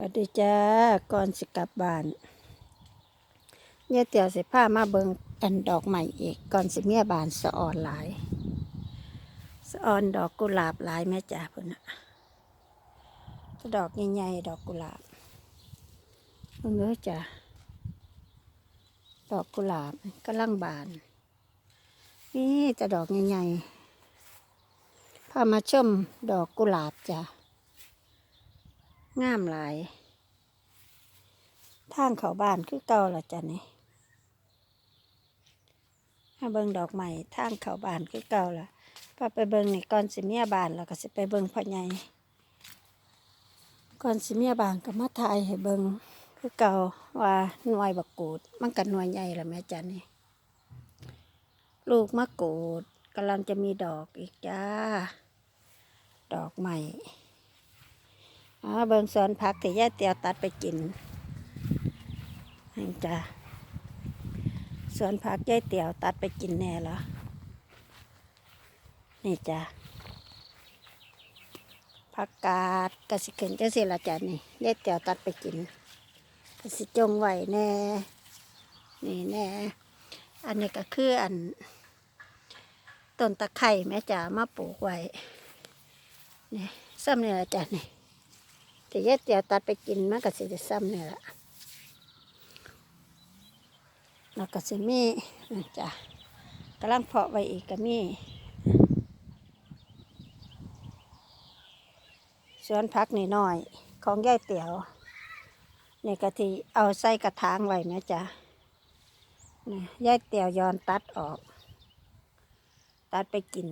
สวัสดีจ้าก่อนสิกลับบ้านเนี่ยเตียวสิพามาเบิงอันดอกใหม่อีก ก่อนสิเมียบานสะออนหลายสะออนดอกกุหลาบหลายแม่จ้าพุ่นน่ะดอกใหญ่ๆดอกกุหลาบเบิ่งเด้อจ้าดอกกุหลาบกำลังบาน นี่จะดอกใหญ่ๆพามาชมดอกกุหลาบจ้า งามหลาย ทางเขาบ้านคือเก่าละจ้ะนี่ถ้าเบิ่งดอกใหม่ทางเขาบ้านคือเก่าละพอไปเบิ่งนี่ก่อนสิเมียบ้านแล้วก็สิไปเบิ่งพ่อใหญ่ก่อนสิเมียบ้านก็มาถ่ายให้เบิ่งคือเก่าว่าหน่วยบักกูด มันก็หน่วยใหญ่ละแม่จ้ะนี่ลูกมะกูดกำลังจะมีดอกอีกจ้า ดอกใหม่ อ๋อเบิงสวนผักที่ย่าเตียวตัดไปกินนี่จ้ะสวนผักย่าเตียวตัดไปกินแน่เหรอ นี่จ้ะผักกาดกระสิขึ้นจะสิละจ้ะนี่ย่าเตียวตัดไปกินกระสิจงไหวแน่ นี่แน่ อันนี้ก็คืออันต้นตะไคร่แม่จ๋ามาปลูกไว้นี่ซ้ำนี่ละจ้ะนี่ แต่ยายเตียวตัดไปกินมันก็สิจะซ้ำนี่แหละแล้วก็สิมีนั่นจ้ะกำลังเพาะไว้อีกก็มีสวนพักนี่น้อย ของยายเตียวนี่ก็ที่เอาใส่กระถางไว้นะจ๊ะนี่ยายเตียวยอนตัดออก ตัดไปกิน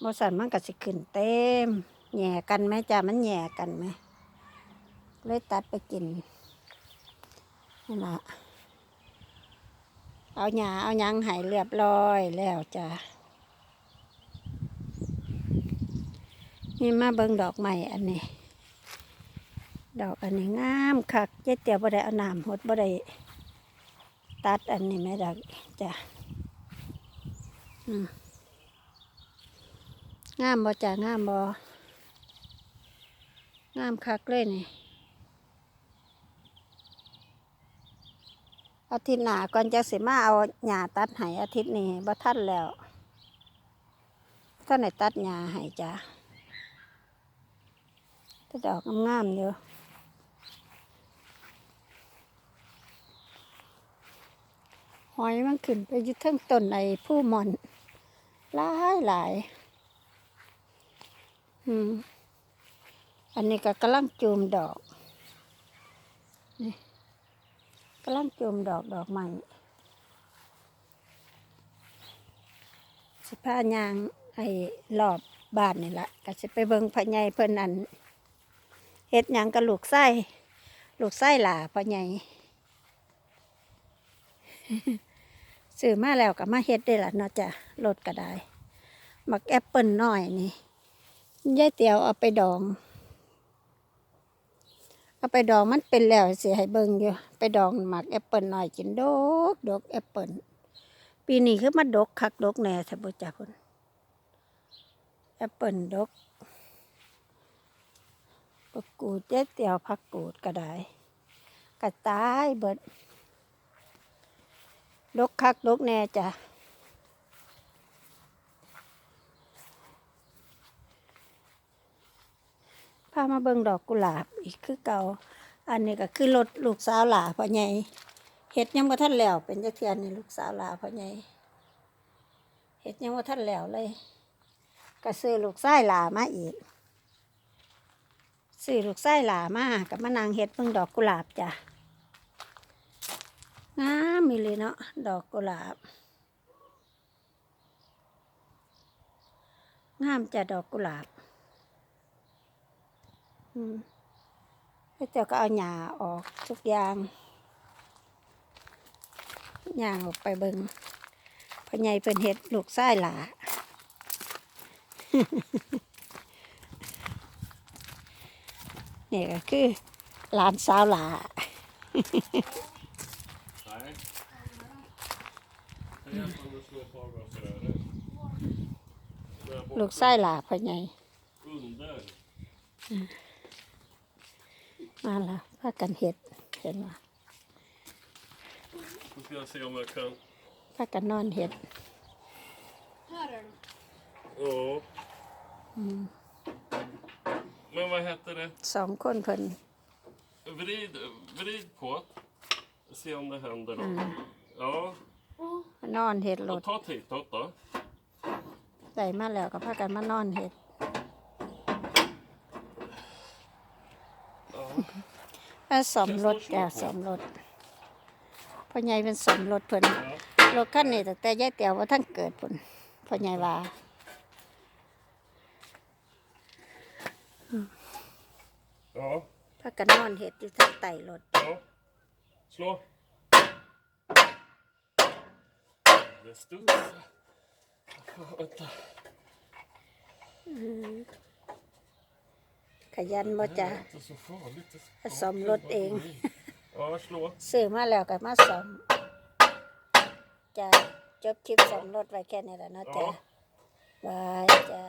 โมสันมันก็สิขึ้นเต็ม แหย่กันไหมจ้ามันแหย่กันไหมเลยตัดไปกินนี่ละเอาหยาเอายังหายเรียบร้อยแล้วจ้านี่มาเบิ่งดอกใหม่อันนี้ ดอกอันนี้งามคักเจ๊เตียวบ่ได้เอาน้ำหดบ่ได้ตัดอันนี้แม่ดอกจ้ะงามบ่จ้างามบ่ งามคักเลยนี่อาทิตย์หน้าก่อนจะสิมาเอาหญ้าตัดให้อาทิตย์นี้บ่ทันแล้วท่านไหนตัดหญ้าให้จ้ะต่ดอกงามๆอยู่หอยมันขึ้นไปยึดทั้งต้นในผู้มอนหลายหลาย อืม อันนี้ก็กำลังจูมดอก นี่กำลังจูมดอกดอกใหม่สิผ้ายางไอ้รอบบ้านนี่แหละก็จะไปเบิ่งพ่อใหญ่เพิ่นอันเฮ็ดหยังกับลูกไส้ลูกไส้หล่าพ่อใหญ่ซื้อมาแล้วก็มาเฮ็ดได้ละเนาะจ้ะรถก็ได้มักแอปเปิลน้อยนี่ยายเตียวเอาไปดอง เอาไปดองมันเป็นแล้วสิให้เบิ่งอยู่ ไปดองหมักแอปเปิลหน่อยกินดกดกแอปเปิลปีนี้คือมาดกคักดกแหน่แทบจ้าพุ่นแอปเปิลดกปักกูดเจ๊เตียวผักกูดก็ได้กระตายเบิดดกคักดกแหน่จ้ะามาเบิ่งดอกกุหลาบอีกคือเก่าอันนี้ก็คือรถลูกสาวหลาพ่อใหญ่เฮ็ดยังบ่ทันแล้วเป็นจักเทื่อนี่ลูกสาวหลาพ่อใหญ่เฮ็ดยังบ่ทันแล้วเลยก็ซื้อลูกชายหลามาอีกซื้อลูกชายหลามากับมานางเฮ็ดเบิ่งดอกกุหลาบจ้ะงามมีเลยเนาะดอกกุหลาบงามจ้ะดอกกุหลาบ แล้วเจ้าก็เอาหญ้าออกทุกอย่างหญ้าออกไปเบิงพ่อใหญ่เพิ่นเฮ็ดลูกไส้หลาเนี่ยก็คือหลานสาวหลาลูกไส้หลาพ่อใหญ่ มาละพากันเห็ดเห็นว่า Nu ska jag se om jag kan. พากันนอนเห็ด Här är de. Ja. Men vad heter det? สองคนเพิ่น Vrid, vrid på det. Se om det händer något. Ja. นอนเห็ดร Och ถ ta tittåt då. ได้มาแล้วก็พากันมานอนเห็ด Ja. มาสมรถจ้ะสมรถพ่อใหญ่เป็นสมรถเพิ่น Ja. รถคันนี้ตั้งแต่ยายเตียวว่าท่านเกิดพุ่นพ่อใหญ่ว่า Ja. พากันนอนเห็ดอยู่ทางไต่รถ Ja. Slå. Det studsar. Vänta. ขยันบ่จ้ะ Det är inte så farligt. Det Jag samlat bara en. gå i. Ja, slå. ซื้อมาแล้วก็มาสมจะจบคลิปสมรถไว้แค่นี้แหละเนาะจ้ะ Ja. บายจ้า